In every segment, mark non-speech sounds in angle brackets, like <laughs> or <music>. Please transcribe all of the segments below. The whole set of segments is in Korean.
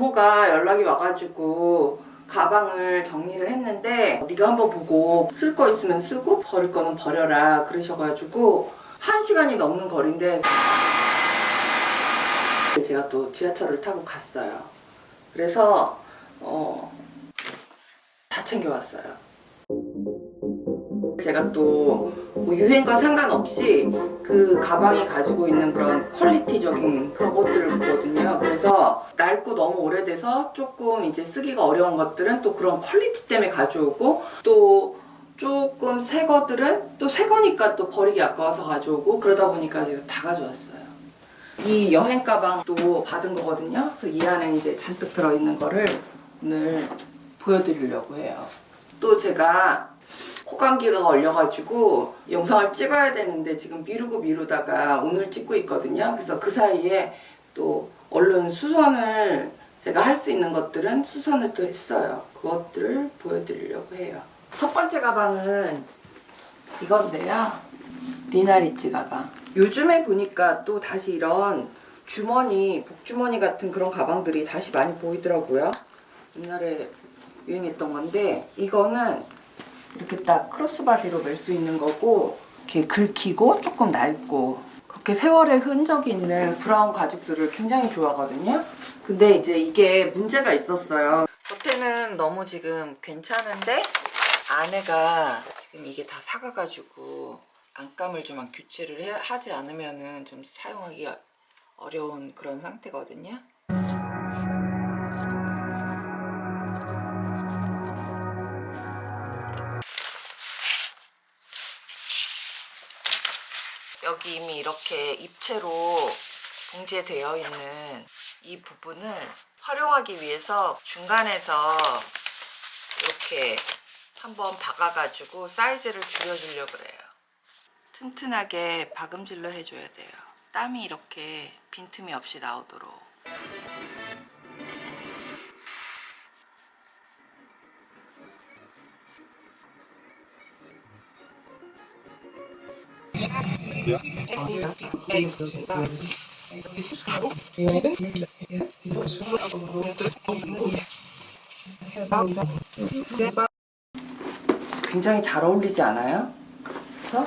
부모가 연락이 와가지고 가방을 정리를 했는데 네가 한번 보고 쓸 거 있으면 쓰고 버릴 거는 버려라 그러셔가지고 한 시간이 넘는 거리인데 제가 또 지하철을 타고 갔어요. 그래서 어, 다 챙겨왔어요. 제가 또 뭐 유행과 상관없이 그 가방이 가지고 있는 그런 퀄리티적인 그런 것들을 보거든요. 그래서 낡고 너무 오래돼서 조금 이제 쓰기가 어려운 것들은 또 그런 퀄리티 때문에 가져오고 또 조금 새 거들은 또 새 거니까 또 버리기 아까워서 가져오고 그러다 보니까 제가 다 가져왔어요. 이 여행 가방도 받은 거거든요. 그래서 이 안에 이제 잔뜩 들어있는 거를 오늘 보여드리려고 해요. 또 제가 코감기가 걸려가지고 영상을 찍어야 되는데 지금 미루고 미루다가 오늘 찍고 있거든요. 그래서 그 사이에 또 얼른 수선을 제가 할 수 있는 것들은 수선을 또 했어요. 그것들을 보여드리려고 해요. 첫 번째 가방은 이건데요. 니나리찌 가방. 요즘에 보니까 또 다시 이런 주머니, 복주머니 같은 그런 가방들이 다시 많이 보이더라고요. 옛날에 유행했던 건데 이거는 이렇게 딱 크로스바디로 멜 수 있는 거고 이렇게 긁히고 조금 낡고 그렇게 세월의 흔적이 있는 브라운 가죽들을 굉장히 좋아하거든요. 근데 이제 이게 문제가 있었어요. 겉에는 너무 지금 괜찮은데 안에가 지금 이게 다 사가가지고 안감을 좀 교체를 해- 하지 않으면은 좀 사용하기 어려운 그런 상태거든요. 여기 이미 이렇게 입체로 봉제되어 있는 이 부분을 활용하기 위해서 중간에서 이렇게 한번 박아가지고 사이즈를 줄여주려고 그래요. 튼튼하게 박음질러 해줘야 돼요. 땀이 이렇게 빈틈이 없이 나오도록. 굉장히 잘 어울리지 않아요? 그래서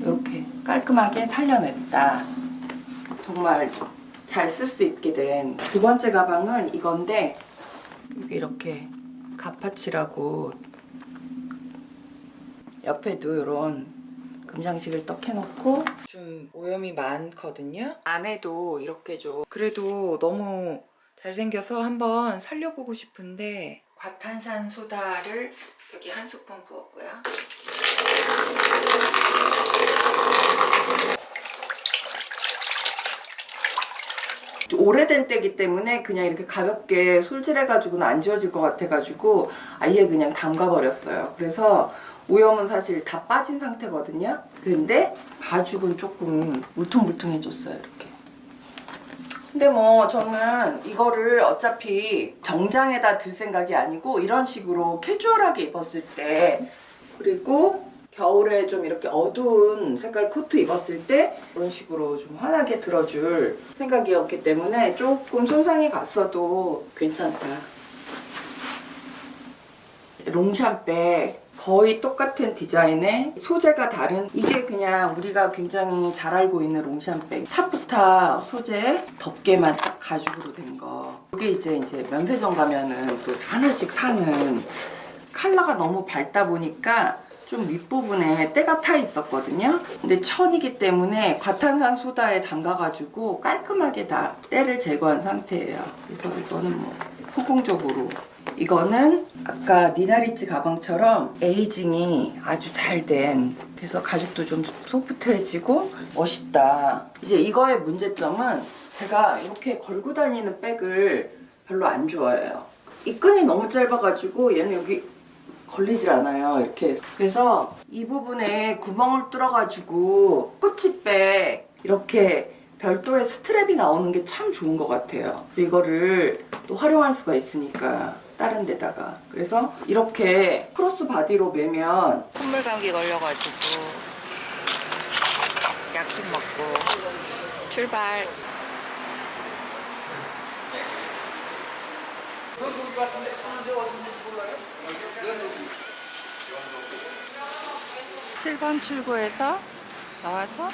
이렇게 깔끔하게 살려냈다. 정말 잘 쓸 수 있게 된 두 번째 가방은 이건데 이렇게 가파치라고 옆에도 이런 금장식을 떡 해놓고 좀 오염이 많거든요. 안에도 이렇게 좀 그래도 너무 잘생겨서 한번 살려보고 싶은데 과탄산 소다를 여기 한 스푼 부었고요. 오래된 때기 때문에 그냥 이렇게 가볍게 솔질해가지고는 안 지워질 것 같아가지고 아예 그냥 담가버렸어요. 그래서 오염은 사실 다 빠진 상태거든요. 근데 가죽은 조금 울퉁불퉁해졌어요. 이렇게. 근데 뭐 저는 이거를 어차피 정장에다 들 생각이 아니고 이런 식으로 캐주얼하게 입었을 때 그리고 겨울에 좀 이렇게 어두운 색깔 코트 입었을 때 이런 식으로 좀 환하게 들어줄 생각이었기 때문에 조금 손상이 갔어도 괜찮다. 롱샴백 거의 똑같은 디자인의 소재가 다른 이게 그냥 우리가 굉장히 잘 알고 있는 롱샴백 타프타 소재 덮개만 딱 가죽으로 된 거. 이게 이제 이제 면세점 가면은 또 하나씩 사는 컬러가 너무 밝다 보니까 좀 윗부분에 때가 타 있었거든요. 근데 천이기 때문에 과탄산 소다에 담가가지고 깔끔하게 다 때를 제거한 상태예요. 그래서 이거는 뭐 성공적으로 이거는 아까 니나리치 가방처럼 에이징이 아주 잘 된 그래서 가죽도 좀 소프트해지고 멋있다. 이제 이거의 문제점은 제가 이렇게 걸고 다니는 백을 별로 안 좋아해요. 이 끈이 너무 짧아가지고 얘는 여기 걸리질 않아요. 이렇게. 그래서 이 부분에 구멍을 뚫어가지고 코치백 이렇게 별도의 스트랩이 나오는 게 참 좋은 것 같아요. 그래서 이거를 또 활용할 수가 있으니까 다른 데다가 그래서 이렇게 크로스 바디로 매면 선물 감기 걸려가지고 약 좀 먹고 출발 칠번 출구에서 나와서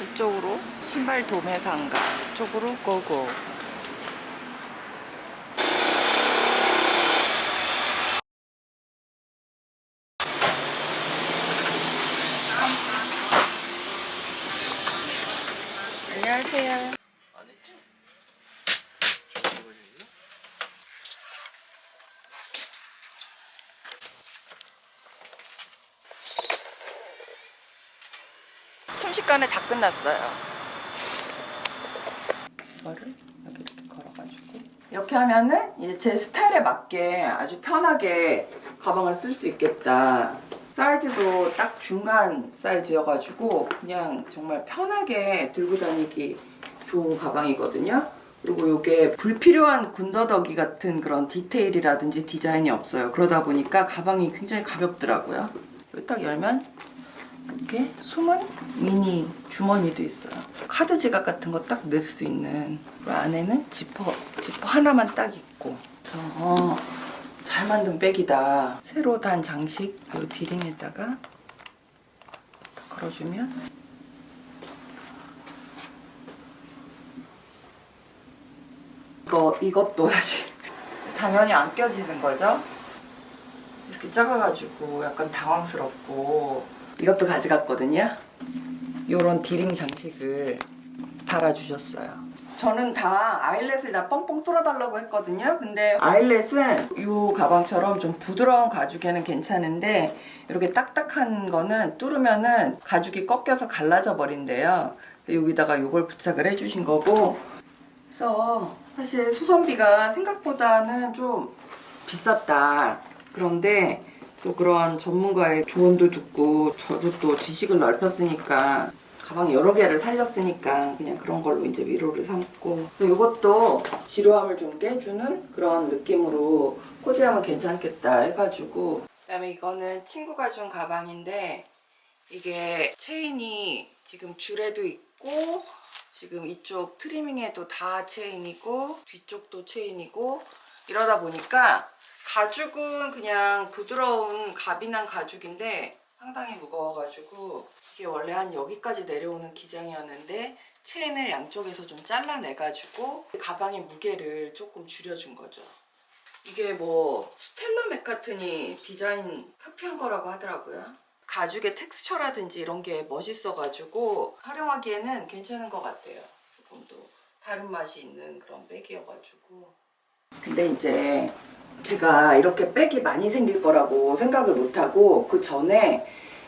이쪽으로 신발 도매 상가 쪽으로 고고. 안녕하세요. 순식간에 다 끝났어요. 이거를 이렇게 걸어가지고 이렇게 하면은 이제 제 스타일에 맞게 아주 편하게 가방을 쓸 수 있겠다. 사이즈도 딱 중간 사이즈여가지고 그냥 정말 편하게 들고 다니기 좋은 가방이거든요. 그리고 이게 불필요한 군더더기 같은 그런 디테일이라든지 디자인이 없어요. 그러다 보니까 가방이 굉장히 가볍더라고요. 딱 열면 이렇게 숨은 미니 주머니도 있어요. 카드 지갑 같은 거 딱 넣을 수 있는. 그리고 안에는 지퍼, 지퍼 하나만 딱 있고. 그래서 어, 잘 만든 백이다. 새로 단 장식 이 디링에다가 딱 걸어주면 이거 이것도 사실 <laughs> 당연히 안 껴지는 거죠. 이렇게 작아가지고 약간 당황스럽고 이것도 가져갔거든요. 요런 디링 장식을 달아주셨어요. 저는 다 아일렛을 다 뻥뻥 뚫어달라고 했거든요. 근데 아일렛은 이 가방처럼 좀 부드러운 가죽에는 괜찮은데 이렇게 딱딱한 거는 뚫으면은 가죽이 꺾여서 갈라져 버린대요. 여기다가 이걸 부착을 해주신 거고 그래서 사실 수선비가 생각보다는 좀 비쌌다. 그런데 또 그런 전문가의 조언도 듣고 저도 또 지식을 넓혔으니까 가방 여러 개를 살렸으니까 그냥 그런 걸로 이제 위로를 삼고 이것도 지루함을 좀 깨주는 그런 느낌으로 코디하면 괜찮겠다 해가지고. 그다음에 이거는 친구가 준 가방인데 이게 체인이 지금 줄에도 있고 지금 이쪽 트리밍에도 다 체인이고 뒤쪽도 체인이고 이러다 보니까 가죽은 그냥 부드러운 가비난 가죽인데 상당히 무거워가지고 이게 원래 한 여기까지 내려오는 기장이었는데 체인을 양쪽에서 좀 잘라내가지고 가방의 무게를 조금 줄여준 거죠. 이게 뭐 스텔라 맥카트니 디자인 카피한 거라고 하더라고요. 가죽의 텍스처라든지 이런 게 멋있어가지고 활용하기에는 괜찮은 것 같아요. 조금 더 다른 맛이 있는 그런 백이어가지고. 근데 이제 제가 이렇게 백이 많이 생길 거라고 생각을 못하고 그 전에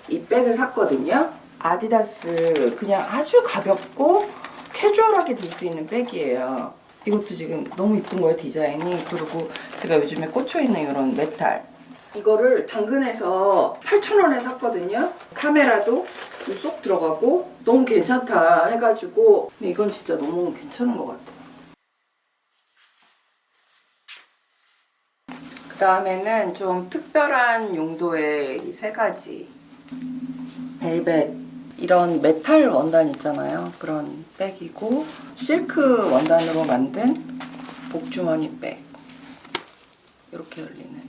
이 백을 샀거든요. 아디다스 그냥 아주 가볍고 캐주얼하게 들 수 있는 백이에요. 이것도 지금 너무 이쁜 거예요 디자인이. 그리고 제가 요즘에 꽂혀 있는 이런 메탈. 이거를 당근에서 8,000원에 샀거든요. 카메라도 쏙 들어가고 너무 괜찮다 해가지고 근데 이건 진짜 너무 괜찮은 것 같아요. 그 다음에는 좀 특별한 용도의 이 세 가지. 벨벳. 이런 메탈 원단 있잖아요. 그런 백이고 실크 원단으로 만든 복주머니 백. 이렇게 열리는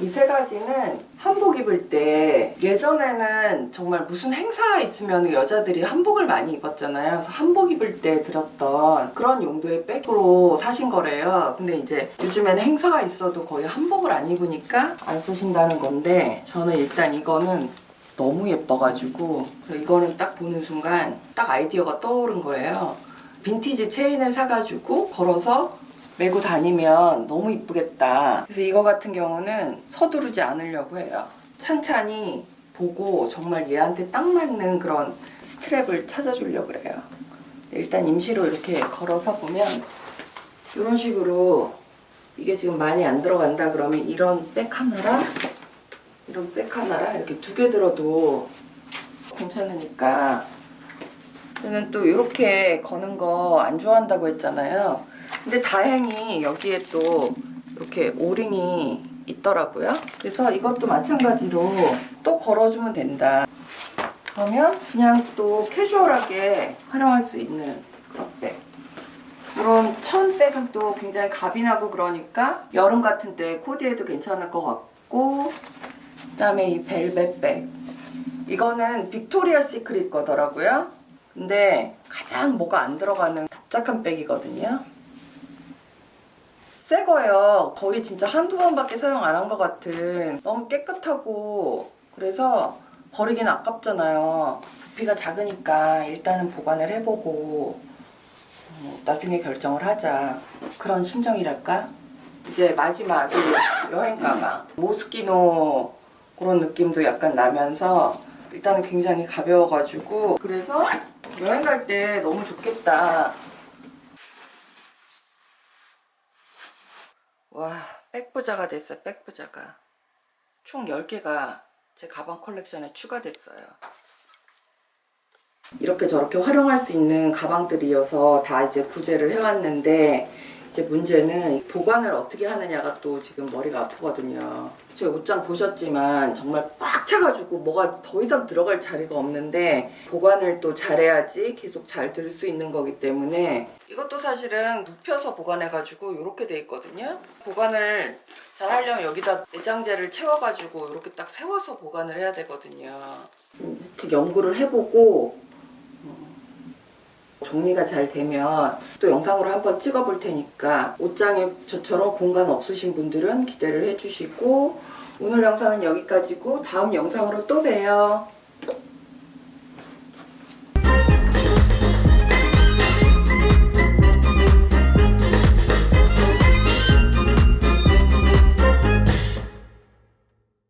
이 세 가지는 한복 입을 때 예전에는 정말 무슨 행사 있으면 여자들이 한복을 많이 입었잖아요. 그래서 한복 입을 때 들었던 그런 용도의 백으로 사신 거래요. 근데 이제 요즘에는 행사가 있어도 거의 한복을 안 입으니까 안 쓰신다는 건데 저는 일단 이거는 너무 예뻐가지고 이거는 딱 보는 순간 딱 아이디어가 떠오른 거예요. 빈티지 체인을 사가지고 걸어서 메고 다니면 너무 이쁘겠다. 그래서 이거 같은 경우는 서두르지 않으려고 해요. 찬찬히 보고 정말 얘한테 딱 맞는 그런 스트랩을 찾아주려고 그래요. 일단 임시로 이렇게 걸어서 보면 이런 식으로 이게 지금 많이 안 들어간다 그러면 이런 백 하나랑 이런 백 하나랑 이렇게 두 개 들어도 괜찮으니까 저는 또 이렇게 거는 거 안 좋아한다고 했잖아요. 근데 다행히 여기에 또 이렇게 오링이 있더라고요. 그래서 이것도 마찬가지로 또 걸어주면 된다. 그러면 그냥 또 캐주얼하게 활용할 수 있는 그런 백. 이런 천 백은 또 굉장히 나고 그러니까 여름 같은 때 코디해도 괜찮을 것 같고 그다음에 이 벨벳 백 이거는 빅토리아 시크릿 거더라고요. 근데 가장 뭐가 안 들어가는 답작한 백이거든요. 새 거예요. 거의 진짜 한두 번밖에 사용 안 한 것 같은 너무 깨끗하고 그래서 버리긴 아깝잖아요. 부피가 작으니까 일단은 보관을 해보고 어, 나중에 결정을 하자. 그런 심정이랄까? 이제 마지막 이 여행 가방. 모스키노 그런 느낌도 약간 나면서 일단은 굉장히 가벼워가지고 그래서 여행 갈 때 너무 좋겠다. 와, 백부자가 됐어요, 백부자가. 총 10개가 제 가방 컬렉션에 추가됐어요. 이렇게 저렇게 활용할 수 있는 가방들이어서 다 이제 구제를 해왔는데 이제 문제는 보관을 어떻게 하느냐가 또 지금 머리가 아프거든요. 제 옷장 보셨지만 정말 꽉 차가지고 뭐가 더 이상 들어갈 자리가 없는데 보관을 또 잘해야지 계속 잘 들 수 있는 거기 때문에 이것도 사실은 눕혀서 보관해가지고 이렇게 돼 있거든요. 보관을 잘 하려면 여기다 내장재를 채워가지고 이렇게 딱 세워서 보관을 해야 되거든요. 음, 하여튼 연구를 해보고 정리가 잘 되면 또 영상으로 한번 찍어 볼 테니까 옷장에 저처럼 공간 없으신 분들은 기대를 해주시고 오늘 영상은 여기까지고 다음 영상으로 또 봬요.